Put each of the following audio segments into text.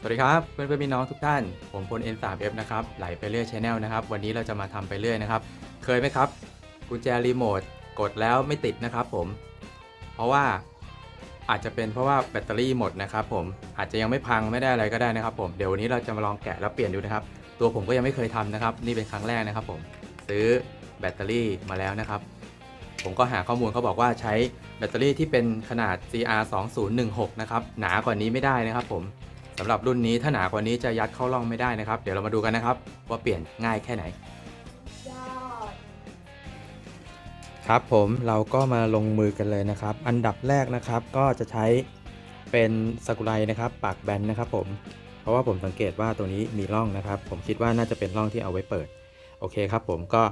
สวัสดีครับเพื่อนเพื่อนๆพี่น้องทุกท่าน ผมพล N3F นะครับไหลไปเรื่อยชแนลนะครับ วันนี้เราจะมาทำไปเรื่อยนะครับ เคยไหมครับ กุญแจรีโมทกดแล้วไม่ติดนะครับผม เพราะว่าอาจจะเป็นเพราะว่าแบตเตอรี่หมดนะครับผมอาจจะยังไม่พังไม่ได้อะไรก็ได้นะครับ ผมเดี๋ยววันนี้เราจะมาลองแกะแล้วเปลี่ยนดูนะครับ ตัวผมก็ยังไม่เคยทำนะครับ นี่เป็นครั้งแรกนะครับ ผมซื้อแบตเตอรี่มาแล้วนะครับ ผมก็หาข้อมูลเขาบอกว่าใช้แบตเตอรี่ที่เป็นขนาด CR 2016นะครับหนากว่านี้ไม่ได้นะครับ ผม สำหรับรุ่นนี้ถ้าหนากว่านี้จะยัดเข้าร่องไม่ได้นะครับ เดี๋ยวเรามาดูกันนะครับ ว่าเปลี่ยนง่ายแค่ไหน ครับผมเราก็มาลงมือกันเลยนะครับ อันดับแรกนะครับก็จะใช้เป็นสกุไรนะครับ ปากแบนนะครับผมเพราะว่าผมสังเกตว่าตัวนี้มีร่องนะครับ ผมคิดว่าน่าจะเป็นร่องที่เอาไว้เปิด โอเคครับ ผมก็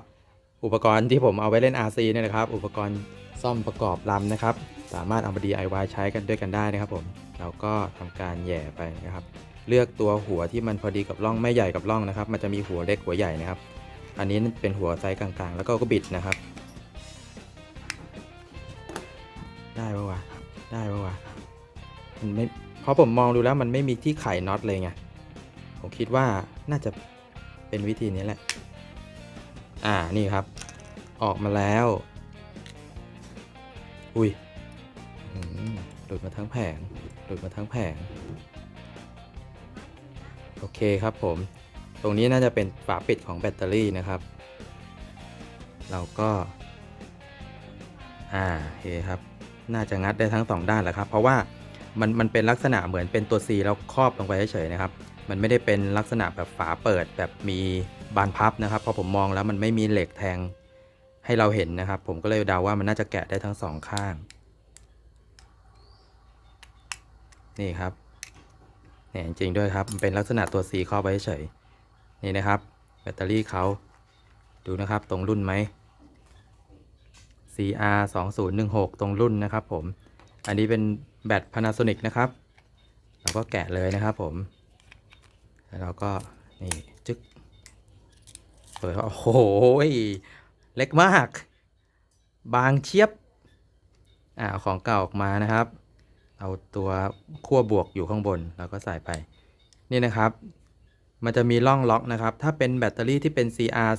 อุปกรณ์ที่ผมเอาไว้เล่น RC เนี่ยนะครับ อุปกรณ์ซ่อมประกอบลำนะครับ สามารถเอามา DIY ใช้กันด้วยกันได้นะครับผมเราก็ทำการแย่ไปนะครับ เลือกตัวหัวที่มันพอดีกับร่องไม่ใหญ่กับร่องนะครับ มันจะมีหัวเล็กหัวใหญ่นะครับ อันนี้เป็นหัวไซส์กลางๆ แล้วก็ก็บิดนะครับ ได้ปะวะได้ปะวะมันไม่เพราะผมมองดูแล้วมันไม่มีที่ไขน็อตเลยไงผมคิดว่าน่าจะเป็นวิธีนี้แหละ อ่านี่ครับ ออกมาแล้ว อุ้ย หลุดมาทั้งแผง หลุดมาทั้งแผง โอเคครับผม ตรงนี้น่าจะเป็นฝาปิดของแบตเตอรี่นะครับ เราก็ อ่าเคครับ น่าจะงัดได้ทั้งสองด้านแหละครับ เพราะว่ามันมันเป็นลักษณะเหมือนเป็นตัว C แล้วครอบลงไปเฉยๆนะครับ มันไม่ได้เป็นลักษณะแบบฝาเปิดแบบมีบานพับนะครับ พอผมมองแล้วมันไม่มีเหล็กแทงให้เราเห็นนะครับ ผมก็เลยเดาว่ามันน่าจะแกะได้ทั้งสองข้าง นี่ครับเนี่ยจริงด้วยครับมันเป็นลักษณะตัว C ครอบไว้เฉยนี่นะครับ แบตเตอรี่เขาดูนะครับตรงรุ่นไหม CR 2016ตรงรุ่นนะครับผม อันนี้เป็นแบต Panasonic นะครับ เราก็แกะเลยนะครับผม แล้วเราก็นี่จึ๊กเปิดโอ้โหเล็กมาก บางเชียบ อ่าของเก่าออกมานะครับ เอาตัวขั้วบวกอยู่ข้างบนแล้วก็ใส่ไป นี่นะครับ มันจะมีร่องล็อกนะครับ ถ้าเป็นแบตเตอรี่ที่เป็น CR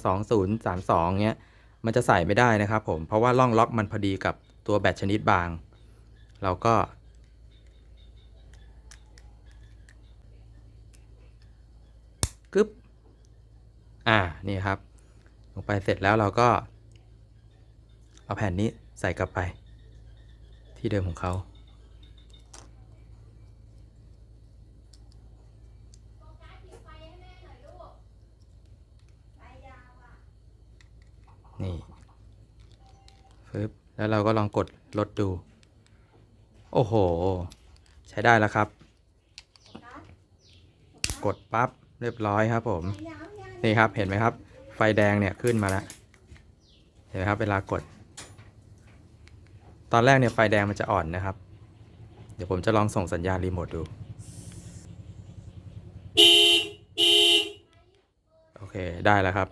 2032เนี้ย มันจะใส่ไม่ได้นะครับผม เพราะว่าร่องล็อกมันพอดีกับตัวแบตชนิดบาง เราก็ กึ๊บ อ่า นี่ครับ ลงไปเสร็จแล้วเราก็ เอาแผ่นนี้ใส่กลับไป ที่เดิมของเขา นี่ฟึบแล้วเราก็ลองกดลดดู โอ้โห ใช้ได้แล้วครับ กดปั๊บเรียบร้อยครับผม นี่ครับเห็นไหมครับ ไฟแดงเนี่ยขึ้นมาแล้ว เห็นไหมครับเวลากด ตอนแรกเนี่ยไฟแดงมันจะอ่อนนะครับ เดี๋ยวผมจะลองส่งสัญญาณรีโมทดู โอเคได้แล้วครับ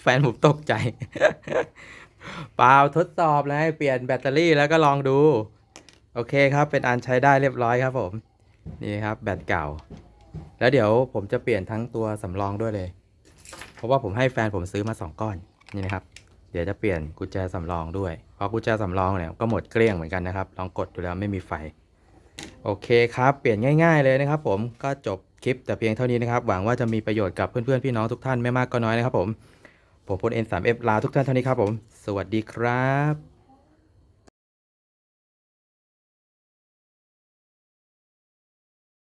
แฟนผมตกใจ เปล่าทดสอบเลยเปลี่ยนแบตเตอรี่แล้วก็ลองดู โอเคครับเป็นอันใช้ได้เรียบร้อยครับผม นี่ครับแบตเก่า แล้วเดี๋ยวผมจะเปลี่ยนทั้งตัวสำรองด้วยเลย เพราะว่าผมให้แฟนผมซื้อมา 2 ก้อนนี่นะครับ เดี๋ยวจะเปลี่ยนกุญแจสำรองด้วย เพราะกุญแจสำรองเนี่ยก็หมดเกลี้ยงเหมือนกันนะครับ ลองกดดูแล้วไม่มีไฟ โอเคครับ เปลี่ยนง่าย ๆเลยนะครับ ผมก็จบ คลิปแต่เพียงเท่านี้นะครับ หวังว่าจะมีประโยชน์กับเพื่อนๆพี่น้องทุกท่านไม่มากก็น้อยนะครับผม ผมพลเอ็นสามเอฟลาทุกท่านเท่านี้ครับผม สวัสดีครับ